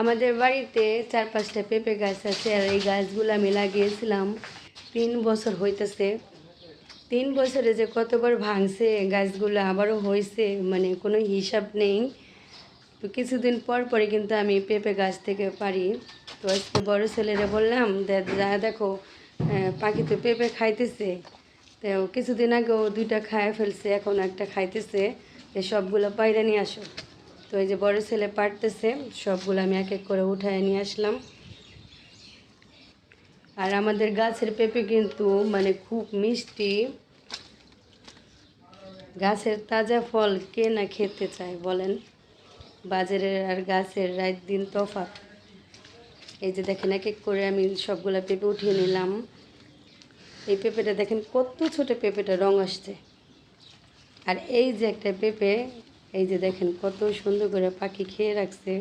আমাদের বাড়িতে চার পাঁচটা পেঁপে গাছ আছে আর এই গাছগুলো আমি লাগিয়েছিলাম। তিন বছর হইতেছে। তিন বছরে যে কতবার ভাঙছে, গাছগুলো আবারও হয়েছে মানে কোনো হিসাব নেই। তো কিছুদিন পর পরে কিন্তু আমি পেঁপে গাছ থেকে পারি। তো আজকে বড়ো ছেলেরা বললাম যা দেখো পাখি তো পেঁপে খাইতেছে। তো কিছুদিন আগেও দুইটা খায় ফেলছে, এখন একটা খাইতেছে। সবগুলো পায়রা নিয়ে আসো। তো এই যে বড় ছেলে পারতেছে, সবগুলো আমি এক এক করে উঠায় নিয়ে আসলাম। আর আমাদের গাছের পেঁপে কিন্তু মানে খুব মিষ্টি। গাছের তাজা ফল কে না খেতে চায় বলেন? বাজারের আর গাছের রাত দিন তফাৎ। এই যে দেখেন, এক এক করে আমি সবগুলো পেঁপে উঠিয়ে নিলাম। এই পেঁপেটা দেখেন, কত ছোট পেঁপেটা রং আসছে। আর এই যে একটা পেঁপে এই যে দেখেন কত সুন্দর করে পাখি খেয়ে রাখছে।